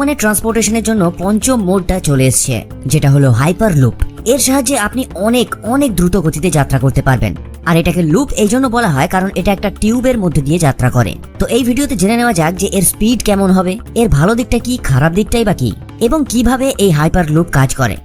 বর্তমানে ট্রান্সপোর্টেশনের জন্য পঞ্চম মোডটা চলে এসছে, যেটা হলো হাইপার লুপ এর সাহায্যে আপনি অনেক অনেক দ্রুত গতিতে যাত্রা করতে পারবেন। আর এটাকে লুপ এই জন্য বলা হয় কারণ এটা একটা টিউবের মধ্যে দিয়ে যাত্রা করে। তো এই ভিডিওতে জেনে নেওয়া যাক যে এর স্পিড কেমন হবে, এর ভালো দিকটা কি, খারাপ দিকটাই বা কি, এবং কীভাবে এই হাইপার লুপ কাজ করে।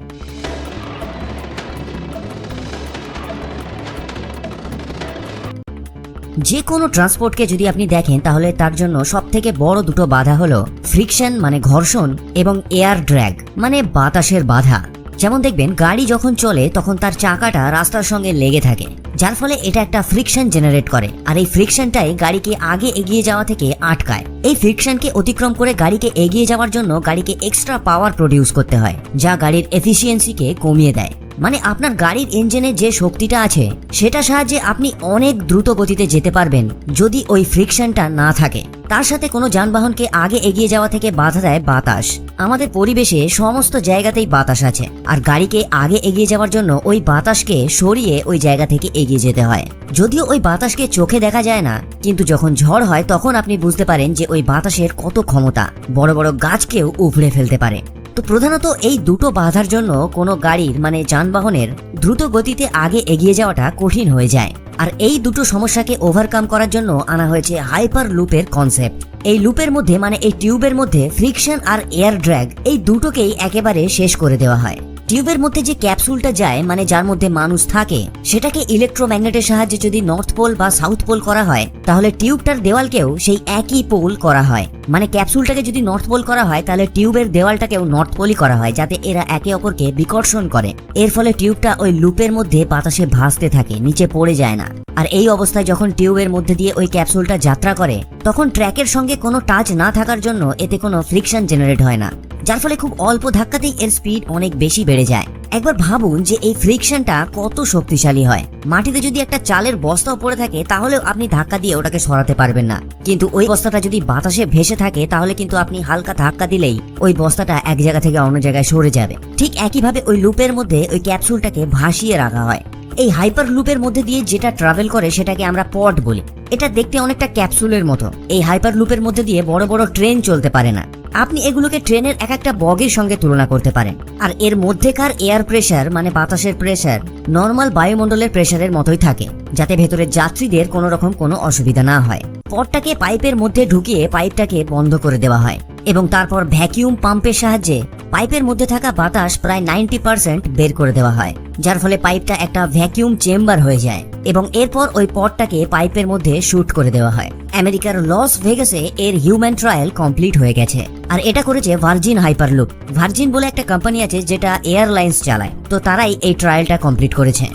যে কোনো ট্রান্সপোর্টকে যদি আপনি দেখেন, তাহলে তার জন্য সব থেকে বড় দুটো বাধা হলো ফ্রিকশন মানে ঘর্ষণ এবং এয়ার ড্র্যাগ মানে বাতাসের বাধা। যেমন দেখবেন, গাড়ি যখন চলে, তখন তার চাকাটা রাস্তার সঙ্গে লেগে থাকে, যার ফলে এটা একটা ফ্রিকশন জেনারেট করে। আর এই ফ্রিকশনটাই গাড়িকে আগে এগিয়ে যাওয়া থেকে আটকায়। এই ফ্রিকশনকে অতিক্রম করে গাড়িকে এগিয়ে যাওয়ার জন্য গাড়িকে এক্সট্রা পাওয়ার প্রডিউস করতে হয়, যা গাড়ির এফিসিয়েন্সিকে কমিয়ে দেয়। মানে আপনার গাড়ির ইঞ্জিনে যে শক্তিটা আছে সেটা সাহায্যে আপনি অনেক দ্রুত গতিতে যেতে পারবেন, যদি ওই ফ্রিকশনটা না থাকে। তার সাথে কোনো যানবাহনকে আগে এগিয়ে যাওয়া থেকে বাধা দেয় বাতাস। আমাদের পরিবেশে সমস্ত জায়গাতেই বাতাস আছে, আর গাড়িকে আগে এগিয়ে যাওয়ার জন্য ওই বাতাসকে সরিয়ে ওই জায়গা থেকে এগিয়ে যেতে হয়। যদিও ওই বাতাসকে চোখে দেখা যায় না, কিন্তু যখন ঝড় হয় তখন আপনি বুঝতে পারেন যে ওই বাতাসের কত ক্ষমতা। বড় বড় গাছকেও উফড়ে ফেলতে পারে। তো প্রধানত এই দুটো বাধার জন্য কোনো গাড়ির মানে যানবাহনের, দ্রুত গতিতে আগে এগিয়ে যাওয়াটা কঠিন হয়ে যায়। আর এই দুটো সমস্যাকে ওভারকাম করার জন্য আনা হয়েছে হাইপার লুপের কনসেপ্ট এই লুপের মধ্যে মানে এই টিউবের মধ্যে ফ্রিকশন আর এয়ার ড্র্যাগ এই দুটোকেই একেবারে শেষ করে দেওয়া হয়। টিউবের মধ্যে যে ক্যাপসুলটা যায় মানে যার মধ্যে মানুষ থাকে, সেটাকে ইলেকট্রোম্যাগনেটের সাহায্যে যদি নর্থ পোল বা সাউথ পোল করা হয়, তাহলে টিউবটার দেওয়ালকেও সেই একই পোল করা হয়। মানে ক্যাপসুলটাকে যদি নর্থ পোল করা হয়, তাহলে টিউবের দেওয়ালটাকেও নর্থ পোলই করা হয়, যাতে এরা একে অপরকে বিকর্ষণ করে। এর ফলে টিউবটা ওই লুপের মধ্যে বাতাসে ভাসতে থাকে, নিচে পড়ে যায় না। আর এই অবস্থায় যখন টিউবের মধ্যে দিয়ে ওই ক্যাপসুলটা যাত্রা করে, তখন ট্র্যাকের সঙ্গে কোনো টাচ না থাকার জন্য এতে কোনো ফ্রিকশন জেনারেট হয় না। যার ফলে খুব অল্প ধাক্কাতেই এর স্পিড অনেক বেশি বেড়ে যায়। একবার ভাবুন যে এই ফ্রিকশনটা কত শক্তিশালী হয়। মাটিতে যদি একটা চালের বস্তাও পড়ে থাকে, তাহলেও আপনি ধাক্কা দিয়ে ওটাকে সরাতে পারবেন না। কিন্তু ওই বস্তাটা যদি বাতাসে ভেসে থাকে, তাহলে কিন্তু আপনি হালকা ধাক্কা দিলেই ওই বস্তাটা এক জায়গা থেকে অন্য জায়গায় সরে যাবে। ঠিক একইভাবে ওই লুপের মধ্যে ওই ক্যাপসুলটাকে ভাসিয়ে রাখা হয়। এই হাইপার লুপের মধ্যে দিয়ে যেটা ট্রাভেল করে, সেটাকে আমরা পট বলি। এটা দেখতে অনেকটা ক্যাপসুলের মতো। এই হাইপার লুপের মধ্যে দিয়ে বড় বড় ট্রেন চলতে পারে না। আপনি এগুলোকে ট্রেনের এক একটা বগের সঙ্গে তুলনা করতে পারেন। আর এর মধ্যেকার এয়ার প্রেশার মানে বাতাসের প্রেশার নর্মাল বায়ুমণ্ডলের প্রেশারের মতোই থাকে, যাতে ভেতরের যাত্রীদের কোনো রকম কোনো অসুবিধা না হয়। পটটাকে পাইপের মধ্যে ঢুকিয়ে পাইপটাকে বন্ধ করে দেওয়া হয় এবং তারপর ভ্যাকিউম পাম্পের সাহায্যে পাইপের মধ্যে থাকা বাতাস প্রায় নাইনটি পার্সেন্ট বের করে দেওয়া হয়, যার ফলে পাইপটা একটা ভ্যাকিউম চেম্বার হয়ে যায় এবং এরপর ওই পটটাকে পাইপের মধ্যে শুট করে দেওয়া হয়। আমেরিকার লস ভেগাসে এর হিউম্যান ট্রায়াল কমপ্লিট হয়ে গেছে। আর এটা করেছে ভার্জিন হাইপারলুপ। ভার্জিন বলে একটা কোম্পানি আছে যেটা এয়ারলাইন্স চালায়, তো তারাই এই ট্রায়ালটা কমপ্লিট করেছে।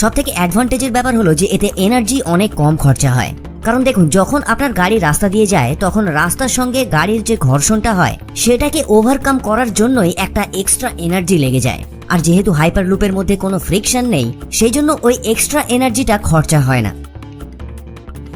সব থেকে অ্যাডভান্টেজের ব্যাপার হলো যে এতে এনার্জি অনেক কম খরচা হয়। কারণ দেখুন, যখন আপনার গাড়ি রাস্তা দিয়ে যায়, তখন রাস্তার সঙ্গে গাড়ির যে ঘর্ষণটা হয়, সেটাকে ওভারকাম করার জন্যই একটা এক্সট্রা এনার্জি লেগে যায়। আর যেহেতু হাইপার লুপের মধ্যে কোনো ফ্রিকশন নেই সেই জন্য ওই এক্সট্রা এনার্জিটা খরচা হয় না।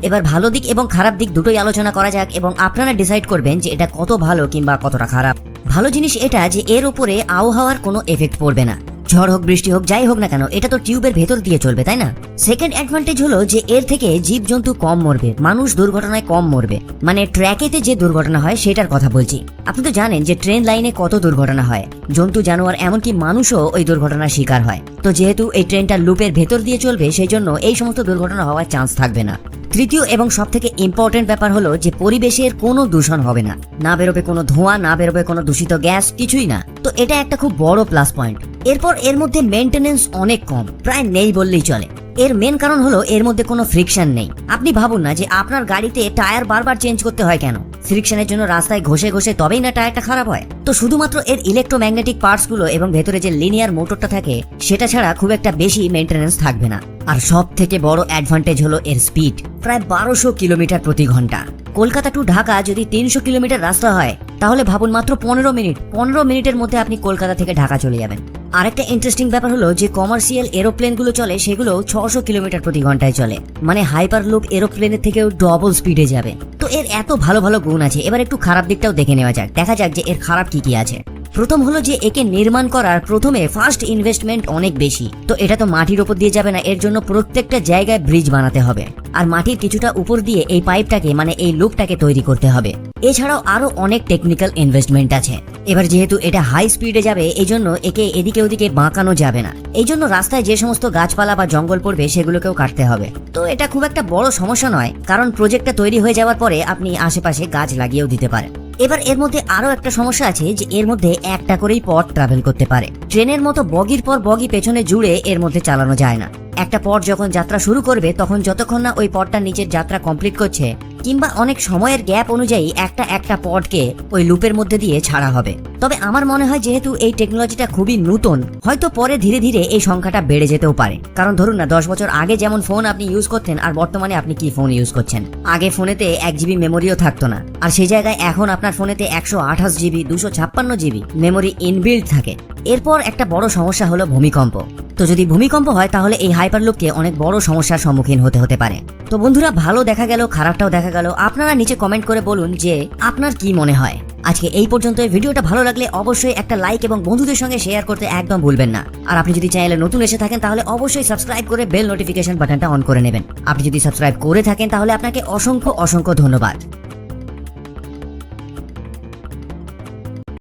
এবার ভালো দিক এবং খারাপ দিক দুটোই আলোচনা করা যাক এবং আপনারা ডিসাইড করবেন যে এটা কত ভালো কিংবা কতটা খারাপ। ভালো জিনিস এটা যে এর উপরে আবহাওয়ার কোনো এফেক্ট পড়বে না। ঝড় হোক, বৃষ্টি হোক, যাই হোক না কেন, এটা তো টিউবের ভেতর দিয়ে চলবে, তাই না? সেকেন্ড অ্যাডভান্টেজ হলো যে এর থেকে জীবজন্তু কম মরবে, মানুষ দুর্ঘটনায় কম মরবে। মানে ট্র্যাকেতে যে দুর্ঘটনা হয়, সেটার কথা বলছি। আপনি তো জানেন যে ট্রেন লাইনে কত দুর্ঘটনা হয়। জন্তু, জানোয়ার, এমনকি মানুষও ওই দুর্ঘটনার শিকার হয়। তো যেহেতু এই ট্রেনটা লুপের ভেতর দিয়ে চলবে, সেই জন্য এই সমস্ত দুর্ঘটনা হওয়ার চান্স থাকবে না। তৃতীয় এবং সব থেকে ইম্পর্টেন্ট ব্যাপার হলো যে পরিবেশের কোনো দূষণ হবে না। না বেরোবে কোনো ধোঁয়া, না বেরোবে কোনো দূষিত গ্যাস, কিছুই না। তো এটা একটা খুব বড় প্লাস পয়েন্ট এরপর এর মধ্যে মেনটেনেন্স অনেক কম, প্রায় নেই বললেই চলে। এর মেন কারণ হলো এর মধ্যে কোনো ফ্রিকশন নেই। আপনি ভাবুন না যে আপনার গাড়িতে টায়ার বারবার চেঞ্জ করতে হয় কেন? ফ্রিকশনের জন্য রাস্তায় ঘষে ঘষে তবেই না টায়ারটা খারাপ হয়। তো শুধুমাত্র এর ইলেকট্রোম্যাগনেটিক পার্টসগুলো এবং ভেতরে যে লিনিয়ার মোটরটা থাকে, সেটা ছাড়া খুব একটা বেশি মেনটেনেন্স থাকবে না। আর সব থেকে বড় অ্যাডভান্টেজ হলো এর স্পিড প্রায় বারোশো কিলোমিটার প্রতি ঘণ্টা। কলকাতা টু ঢাকা যদি তিনশো কিলোমিটার রাস্তা হয়, তাহলে ভাবুন মাত্র পনেরো মিনিট। পনেরো মিনিটের মধ্যে আপনি কলকাতা থেকে ঢাকা চলে যাবেন। আরেকটা ইন্টারেস্টিং ব্যাপার হলো যে কমার্শিয়াল এরোপ্লেনগুলো চলে, সেগুলো ছশো কিলোমিটার প্রতি ঘন্টায় চলে। মানে হাইপার লুপ এরোপ্লেনের থেকেও ডবল স্পিডে যাবে। তো এর এত ভালো ভালো গুণ আছে, এবার একটু খারাপ দিকটাও দেখে নেওয়া যাক। দেখা যাক যে এর খারাপ কি কি আছে। প্রথম হলো যে একে নির্মাণ করার প্রথমে ফার্স্ট ইনভেস্টমেন্ট অনেক বেশি। তো এটা তো মাটির উপর দিয়ে যাবে না, এর জন্য প্রত্যেকটা জায়গায় ব্রিজ বানাতে হবে। আর মাটির কিছুটা উপর দিয়ে এই পাইপটাকে মানে এই লুপটাকে তৈরি করতে হবে। এছাড়াও আরও অনেক টেকনিক্যাল ইনভেস্টমেন্ট আছে। এবার যেহেতু এটা হাই স্পিডে যাবে এই জন্য একে এদিকে ওদিকে বাঁকানো যাবে না। এই জন্য রাস্তায় যে সমস্ত গাছপালা বা জঙ্গল পড়বে, সেগুলোকেও কাটতে হবে। তো এটা খুব একটা বড় সমস্যা নয়, কারণ প্রজেক্টটা তৈরি হয়ে যাওয়ার পরে আপনি আশেপাশে গাছ লাগিয়েও দিতে পারেন। এবার এর মধ্যে আরও একটা সমস্যা আছে যে এর মধ্যে একটা করেই পথ ট্রাভেল করতে পারে। ট্রেনের মতো বগির পর বগি পেছনে জুড়ে এর মধ্যে চালানো যায় না। একটা পথ যখন যাত্রা শুরু করবে, তখন যতক্ষণ না ওই পথটা নিচের যাত্রা কমপ্লিট করছে কিংবা অনেক সময়ের গ্যাপ অনুযায়ী একটা একটা পডকে ওই লুপের মধ্যে দিয়ে ছাড়া হবে। তবে আমার মনে হয় যেহেতু এই টেকনোলজিটা খুবই নতুন, হয়তো পরে ধীরে ধীরে এই সংখ্যাটা বেড়ে যেতেও পারে। কারণ ধরুন না, দশ বছর আগে যেমন ফোন আপনি ইউজ করতেন, আর বর্তমানে আপনি কি ফোন ইউজ করছেন? আগে ফোনেতে এক জিবি মেমোরিও থাকতো না। আর সেই জায়গায় এখন আপনার ফোনেতে একশো আঠাশ জিবি, দুশো ছাপ্পান্ন জিবি মেমোরি ইনবিল্ড থাকে। এরপর একটা বড় সমস্যা হলো ভূমিকম্প। তো যদি ভূমিকম্প হয়, তাহলে এই হাইপারলুপকে অনেক বড় সমস্যার সম্মুখীন হতে হতে পারে। তো বন্ধুরা, ভালো দেখা গেল, খারাপটাও দেখা গেল, আপনারা নিচে কমেন্ট করে বলুন যে আপনার কি মনে হয়। আজকে এই পর্যন্ত ভিডিওটা ভালো লাগলে অবশ্যই একটা লাইক এবং বন্ধুদের সঙ্গে শেয়ার করতে একদম ভুলবেন না। আর আপনি যদি চ্যানেলে নতুন এসে থাকেন, তাহলে অবশ্যই সাবস্ক্রাইব করে বেল নোটিফিকেশন বাটনটা অন করে নেবেন। আপনি যদি সাবস্ক্রাইব করে থাকেন, তাহলে আপনাকে অসংখ্য অসংখ্য ধন্যবাদ।